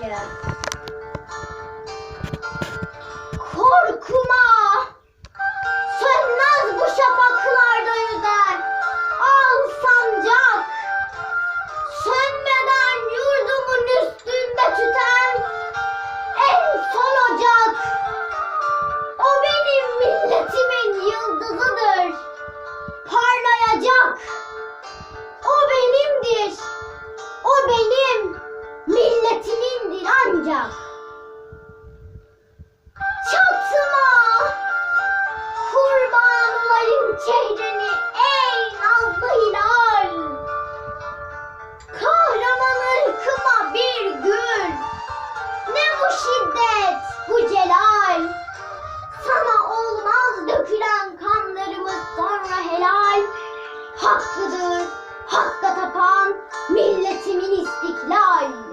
Yeah. hakkıdır. Hakka tapan milletimin istiklal.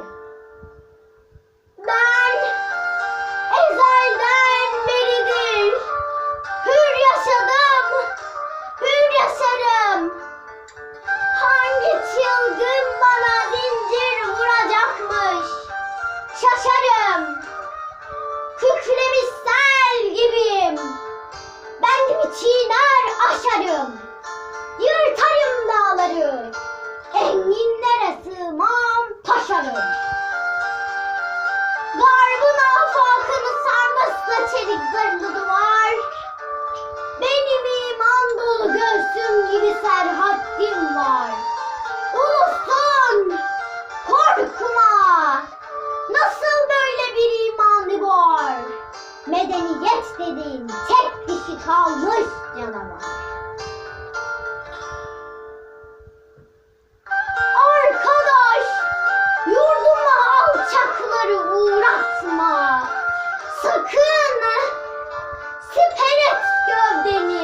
dediklerinde de var. Benim iman dolu göğsüm gibi serhattim var. Ulusun korkma. Nasıl böyle bir imanı var? Medeniyet dediğin tek dişi kalmış canavar. beni.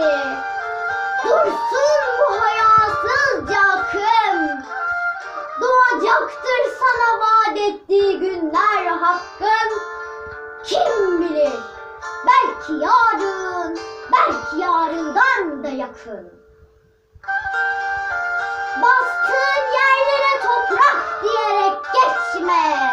Dursun bu hayasızca akım. Doğacaktır sana vaat ettiği günler hakkın. Kim bilir? Belki yarın, belki yarından da yakın. Bastığın yerlere toprak diyerek geçme.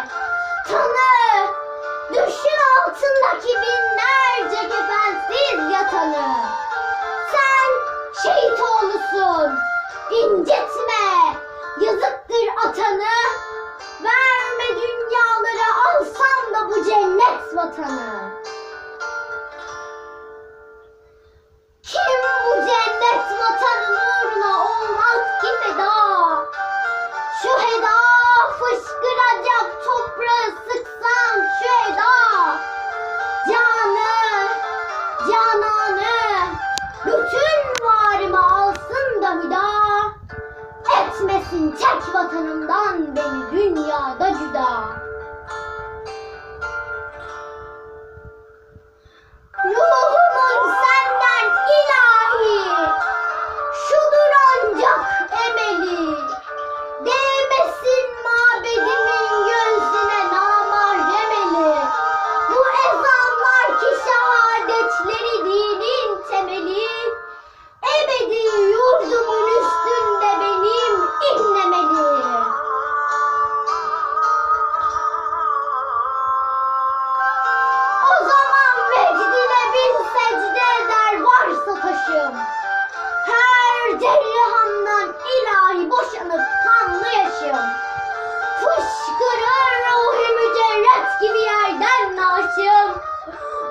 taş gibi yerden naaşım.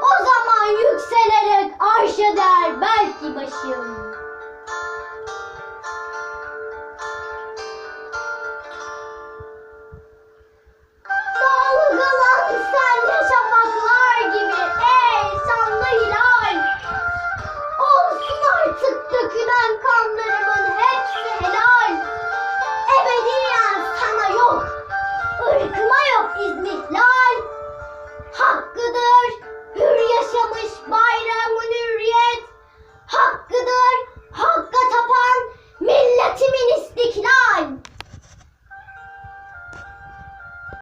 O zaman yükselerek arşa der belki başım.